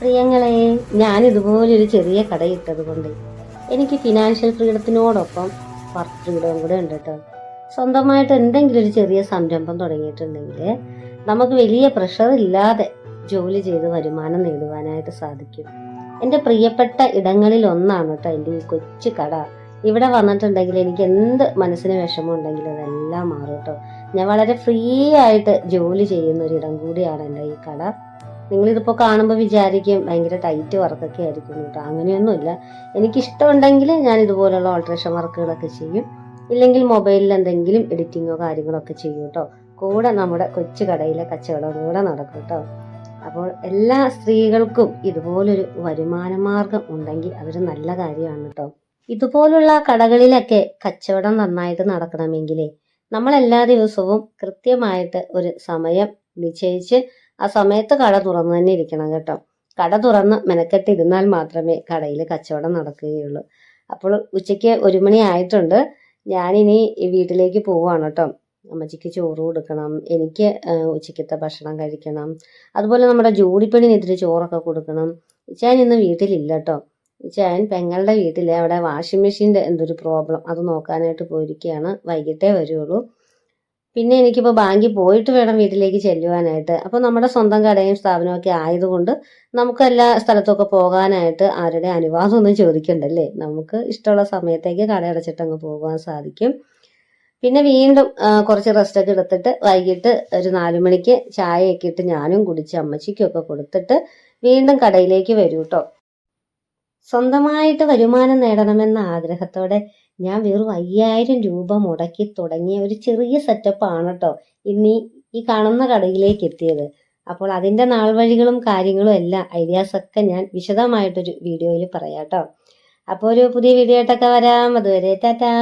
പ്രിയങ്ങളെ ഞാൻ ഇതുപോലൊരു ചെറിയ കടയിട്ടത് കൊണ്ട് എനിക്ക് ഫിനാൻഷ്യൽ ഫ്രീഡത്തിനോടൊപ്പം വർക്ക് ഫ്രീഡവും കൂടെ ഉണ്ട് കേട്ടോ സ്വന്തമായിട്ട് എന്തെങ്കിലും ഒരു ചെറിയ സംരംഭം തുടങ്ങിയിട്ടുണ്ടെങ്കിൽ നമുക്ക് വലിയ പ്രഷർ ഇല്ലാതെ ജോലി ചെയ്ത് വരുമാനം നേടുവാനായിട്ട് സാധിക്കും. എന്റെ പ്രിയപ്പെട്ട ഇടങ്ങളിൽ ഒന്നാണ് കേട്ടോ എന്റെ ഈ കൊച്ചു കട. ഇവിടെ വന്നിട്ടുണ്ടെങ്കിൽ എനിക്ക് എന്ത് മനസ്സിന് വിഷമം ഉണ്ടെങ്കിലും അതെല്ലാം മാറും കേട്ടോ ഞാൻ വളരെ ഫ്രീ ആയിട്ട് ജോലി ചെയ്യുന്ന ഒരിടം കൂടിയാണ് എന്റെ ഈ കട. നിങ്ങളിതിപ്പോൾ കാണുമ്പോൾ വിചാരിക്കും ഭയങ്കര ടൈറ്റ് വർക്കൊക്കെ ആയിരിക്കും കേട്ടോ അങ്ങനെയൊന്നുമില്ല. എനിക്കിഷ്ടമുണ്ടെങ്കിൽ ഞാൻ ഇതുപോലുള്ള ഓൾട്രേഷൻ വർക്കുകളൊക്കെ ചെയ്യും. ഇല്ലെങ്കിൽ മൊബൈലിൽ എന്തെങ്കിലും എഡിറ്റിങ്ങോ കാര്യങ്ങളോ ഒക്കെ ചെയ്യും കേട്ടോ കൂടെ നമ്മുടെ കൊച്ചു കടയിലെ കച്ചവടം കൂടെ നടക്കും കേട്ടോ അപ്പോൾ എല്ലാ സ്ത്രീകൾക്കും ഇതുപോലൊരു വരുമാന മാർഗം ഉണ്ടെങ്കിൽ അതൊരു നല്ല കാര്യമാണ് കേട്ടോ ഇതുപോലുള്ള കടകളിലൊക്കെ കച്ചവടം നന്നായിട്ട് നടക്കണമെങ്കിലേ നമ്മൾ എല്ലാ ദിവസവും കൃത്യമായിട്ട് ഒരു സമയം നിശ്ചയിച്ച് ആ സമയത്ത് കട തുറന്നു തന്നെ ഇരിക്കണം കേട്ടോ. കട തുറന്ന് മെനക്കെട്ടിരുന്നാൽ മാത്രമേ കടയിൽ കച്ചവടം നടക്കുകയുള്ളൂ. അപ്പോൾ ഉച്ചയ്ക്ക് ഒരു മണി ആയിട്ടുണ്ട്. ഞാനിനി വീട്ടിലേക്ക് പോവുകയാണ് കേട്ടോ. അമ്മച്ചിക്ക് ചോറ് കൊടുക്കണം എനിക്ക് ഉച്ചയ്ക്കത്തെ ഭക്ഷണം കഴിക്കണം. അതുപോലെ നമ്മുടെ ജോഡിപ്പണിന് ഇതിൽ ചോറൊക്കെ കൊടുക്കണം. ഞാൻ ഇന്ന് വീട്ടിലില്ല കേട്ടോ. ഞാൻ പെങ്ങളുടെ വീട്ടിൽ അവിടെ വാഷിംഗ് മെഷീന്റെ എന്തൊരു പ്രോബ്ലം അത് നോക്കാനായിട്ട് പോയിരിക്കുകയാണ്. വൈകിട്ടേ വരുള്ളൂ. പിന്നെ എനിക്കിപ്പോൾ ബാങ്കിൽ പോയിട്ട് വേണം വീട്ടിലേക്ക് ചെല്ലുവാനായിട്ട്. അപ്പോൾ നമ്മുടെ സ്വന്തം കടയും സ്ഥാപനവും ഒക്കെ ആയതുകൊണ്ട് നമുക്ക് എല്ലാ സ്ഥലത്തൊക്കെ പോകാനായിട്ട് ആരുടെ അനുവാദമൊന്നും ചോദിക്കണ്ടല്ലേ? നമുക്ക് ഇഷ്ടമുള്ള സമയത്തേക്ക് കട അടച്ചിട്ട് അങ്ങ് പോകാൻ സാധിക്കും. പിന്നെ വീണ്ടും കുറച്ച് റെസ്റ്റൊക്കെ എടുത്തിട്ട് വൈകിട്ട് ഒരു നാലു മണിക്ക് ചായയൊക്കെ ഇട്ട് ഞാനും കുടിച്ച് അമ്മച്ചിക്കൊക്കെ കൊടുത്തിട്ട് വീണ്ടും കടയിലേക്ക് വരൂ കേട്ടോ സ്വന്തമായിട്ട് വരുമാനം നേടണമെന്ന ആഗ്രഹത്തോടെ ഞാൻ വെറും അയ്യായിരം രൂപ മുടക്കി തുടങ്ങിയ ഒരു ചെറിയ സെറ്റപ്പ് ആണ് കേട്ടോ ഇനി ഈ കാണുന്ന കടയിലേക്ക് എത്തിയത്. അപ്പോൾ അതിന്റെ നാൾ വഴികളും കാര്യങ്ങളും എല്ലാം ഐഡിയാസൊക്കെ ഞാൻ വിശദമായിട്ടൊരു വീഡിയോയിൽ പറയാം കേട്ടോ അപ്പോൾ ഒരു പുതിയ വീഡിയോ ആയിട്ടൊക്കെ വരാം. അതുവരെ ടാറ്റാ.